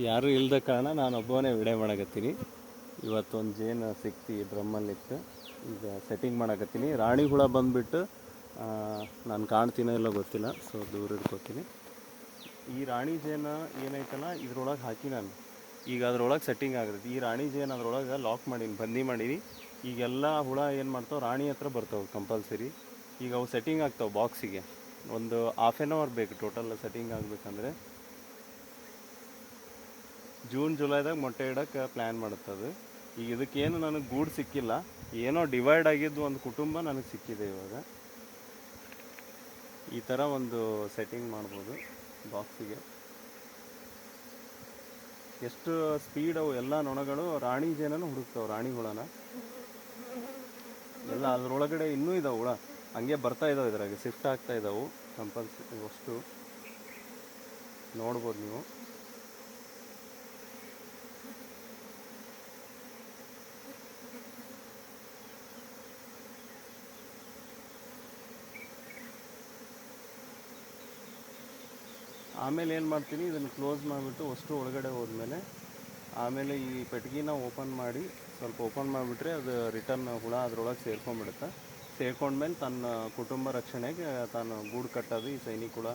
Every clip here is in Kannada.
ಯಾರು ಇಲ್ದ ಕಾರಣ ನಾನು ಒಬ್ಬನೇ ವಿಡಿಯೋ ಮಾಡಕತ್ತೀನಿ. ಇವತ್ತೊಂದು ಜೇನು ಸಿಕ್ತಿ ಡ್ರಮ್ಮಲ್ಲಿತ್ತು ಈಗ ಸೆಟ್ಟಿಂಗ್ ಮಾಡಕತ್ತೀನಿ. ರಾಣಿ ಹುಳ ಬಂದುಬಿಟ್ಟು ನಾನು ಕಾಣ್ತೀನೋ ಇಲ್ಲೋ ಗೊತ್ತಿಲ್ಲ ಸೊ ದೂರ ಇಟ್ಕೋತೀನಿ. ಈ ರಾಣಿ ಜೇನು ಏನೈತಲ್ಲ, ಇದ್ರೊಳಗೆ ಹಾಕಿ ನಾನು. ಈಗ ಅದ್ರೊಳಗೆ ಸೆಟ್ಟಿಂಗ್ ಆಗುತ್ತೆ. ಈ ರಾಣಿ ಜೇನು ಅದ್ರೊಳಗೆ ಲಾಕ್ ಮಾಡೀನಿ, ಬಂದಿ ಮಾಡೀನಿ. ಈಗೆಲ್ಲ ಹುಳ ಏನು ಮಾಡ್ತಾವೆ, ರಾಣಿ ಹತ್ರ ಬರ್ತಾವೆ ಕಂಪಲ್ಸರಿ ಈಗ ಅವು ಸೆಟ್ಟಿಂಗ್ ಆಗ್ತಾವೆ ಬಾಕ್ಸಿಗೆ ಒಂದು ಹಾಫ್ ಆನ್ ಅವರ್ ಬೇಕು ಟೋಟಲ್ ಸೆಟ್ಟಿಂಗ್ ಆಗಬೇಕಂದ್ರೆ. ಜೂನ್, ಜುಲೈದಾಗ ಮೊಟ್ಟೆ ಇಡೋಕ್ಕೆ ಪ್ಲ್ಯಾನ್ ಮಾಡುತ್ತದು ಈಗ ಇದಕ್ಕೇನು ನನಗೆ ಗೂಡು ಸಿಕ್ಕಿಲ್ಲ. ಏನೋ ಡಿವೈಡ್ ಆಗಿದ್ದು ಒಂದು ಕುಟುಂಬ ನನಗೆ ಸಿಕ್ಕಿದೆ ಇವಾಗ. ಈ ಥರ ಒಂದು ಸೆಟ್ಟಿಂಗ್ ಮಾಡ್ಬೋದು ಬಾಕ್ಸಿಗೆ ಎಷ್ಟು ಸ್ಪೀಡ್ ಅವು ಎಲ್ಲ ನೊಣಗಳು, ರಾಣಿ ಜೇನನ್ನು ಹುಡುಕ್ತಾವೆ, ರಾಣಿ ಹುಳನ. ಎಲ್ಲ ಅದರೊಳಗಡೆ ಇನ್ನೂ ಇದಾವೆ ಹುಳ. ಹಂಗೆ ಬರ್ತಾ ಇದಾವೆ ಇದ್ರಾಗೆ ಶಿಫ್ಟ್ ಆಗ್ತಾ ಇದಾವೆ ಕಂಪಲ್ಸರಿ ಅಷ್ಟು ನೋಡ್ಬೋದು ನೀವು. ಆಮೇಲೆ ಏನು ಮಾಡ್ತೀನಿ, ಇದನ್ನು ಕ್ಲೋಸ್ ಮಾಡಿಬಿಟ್ಟು ಅಷ್ಟು ಒಳಗಡೆ ಹೋದ್ಮೇಲೆ, ಆಮೇಲೆ ಈ ಪೆಟ್ಟಿಗೆನ ಓಪನ್ ಮಾಡಿ, ಸ್ವಲ್ಪ ಓಪನ್ ಮಾಡಿಬಿಟ್ರೆ ಅದು ರಿಟರ್ನ್ ಹುಳ ಅದರೊಳಗೆ ಸೇರ್ಕೊಂಡ್ಬಿಡುತ್ತೆ. ಸೇರ್ಕೊಂಡ್ಮೇಲೆ ತನ್ನ ಕುಟುಂಬ ರಕ್ಷಣೆಗೆ ತಾನು ಗೂಡು ಕಟ್ಟೋದು, ಈ ಸೈನಿಕ ಹುಳ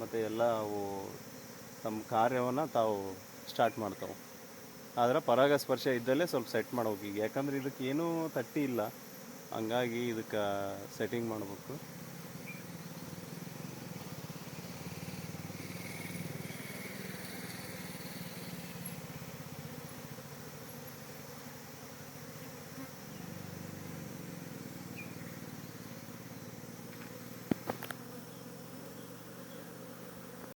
ಮತ್ತು ಎಲ್ಲ ಅವು ತಮ್ಮ ಕಾರ್ಯವನ್ನು ತಾವು ಸ್ಟಾರ್ಟ್ ಮಾಡ್ತಾವೆ. ಆದರೆ ಪರಾಗಸ್ಪರ್ಶ ಇದ್ದಲ್ಲೇ ಸ್ವಲ್ಪ ಸೆಟ್ ಮಾಡ್ಬೇಕು ಈಗ. ಯಾಕಂದ್ರೆ ಇದಕ್ಕೆ ಏನೂ ತಟ್ಟಿ ಇಲ್ಲ. ಹಂಗಾಗಿ ಇದಕ್ಕೆ ಸೆಟ್ಟಿಂಗ್ ಮಾಡ್ಬೇಕು.